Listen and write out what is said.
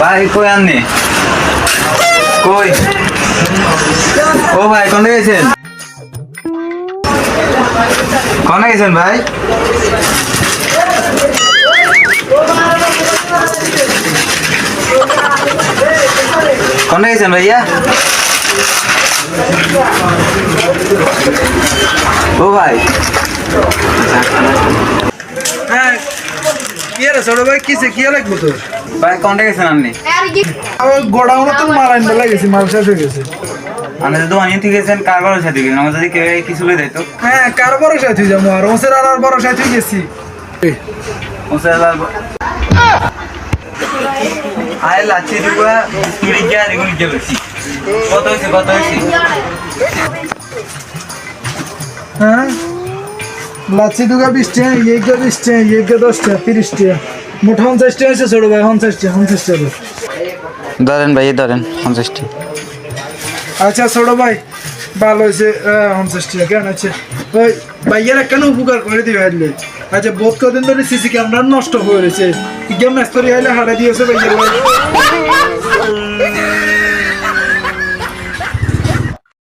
ভাই, কই আননি? কই? ও ভাই, কোনে গেছেন? কোনে গেছেন ভাই? কোনে গেছেন ভাইয়া? ও ভাই হ্যাঁ কি রে ছোট ভাই কিসে কি লাগবে তোর? ভাই কোনে গেছেন আপনি? আমার গোডাউনে তো মারাইন বেলা গেছি মাল হয়ে গেছে। আপনি তো দোকানে থেকে গেছেন কার সাথে গেছেন আমার যদি কেউ কিছু লই দেয় তো? হ্যাঁ কার ভরসায় তুই যাব? আর ওসের আর আর ভরসায় তুই গেছি। उसे আয় লাচ্ছি দিব গিয়ে কত হয়েছে কত হয়েছে? হ্যাঁ? লাচ্ছি দুগা বিশ টাকা ইয়েগা বিশ টাকা ইয়েগা দশ টাকা তিরিশ টাকা মোটা পঞ্চাশ টাকা আছে ছোট ভাই পঞ্চাশ টাকা পঞ্চাশ টাকা ধরেন ভাই ধরেন পঞ্চাশটি। আচ্ছা ছোট ভাই ভালো হয়েছে পঞ্চাশ টাকা কেন আছে? ওই ভাইয়েরা কেন উপকার করে দিবে হারলে আচ্ছা বোধ কদিন ধরে সিসি ক্যামেরা নষ্ট হয়ে রয়েছে। গেম ম্যাচ করে হাইলে হারা দিয়েছে ভাইয়ের?